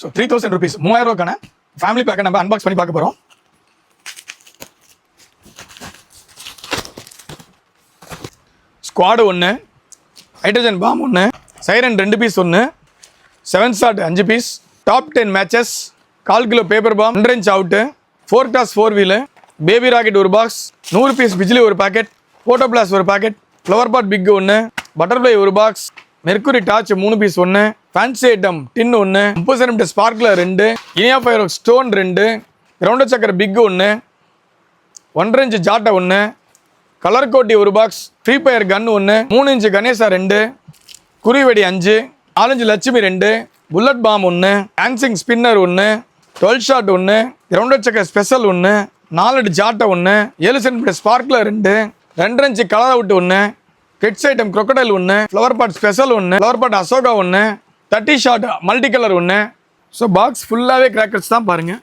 so three thousand rupees மூவாயிரம் ரூபாய்க்கான family பேக்கை நம்ம அன்பாக்ஸ் பண்ணி பார்க்க போகிறோம் ஸ்குவாடு ஒன்று ஹைட்ரஜன் பாம் ஒன்று சைரன் ரெண்டு பீஸ் ஒன்று செவன் ஸ்டாட் அஞ்சு பீஸ் டாப் டென் மேட்சஸ் கால் கிலோ பேப்பர் பாம் ஒன்றரை inch out four toss four wheel baby rocket ஒரு பாக்ஸ் நூறு பீஸ் பிஜ்லி ஒரு பாக்கெட் ஃபோட்டோ பிளாஸ் ஒரு பாக்கெட் ஃப்ளவர் பாட் பிக் ஒன்று பட்டர்ஃப்ளை ஒரு பாக்ஸ் மெர்குரி டார்ச் மூணு பீஸ் ஒன்று ஃபேன்சி ஐட்டம் டின் ஒன்று முப்பது சென்டிமீட்டர் ஸ்பார்க்லர் ரெண்டு இனியா ஃபயர் ஸ்டோன் ரெண்டு ரவுண்டர் சக்கர பிக் ஒன்று ஒன்றரை இன்ச்சு ஜாட்டை ஒன்று கலர் கோட்டி ஒரு பாக்ஸ் ஃப்ரீ ஃபயர் கன் ஒன்று மூணு இன்ச்சு கணேசா ரெண்டு குறிவெடி அஞ்சு நாலஞ்சு லட்சுமி ரெண்டு புல்லட் பாம் ஒன்று டான்சிங் ஸ்பின்னர் ஒன்று டுவெல் ஷாட் ஒன்று ரவுண்டர் சக்கர் ஸ்பெஷல் ஒன்று நாலு ஜாட்டை ஒன்று ஏழு சென்டிமீட்டர் ஸ்பார்க்லர் ரெண்டு ரெண்டரை இன்ச்சு கலர் அவுட் ஒன்று கிட்ஸ் ஐட்டம் குரோக்கடைல் ஒன்று ஃப்ளவர் பாட் ஸ்பெஷல் ஒன்று ஃப்ளவர் பாட் அசோகா ஒன்று தட்டி ஷாட் மல்டி கலர் ஒன்று ஸோ பாக்ஸ் ஃபுல்லாகவே கிராக்கர்ஸ் தான் பாருங்கள்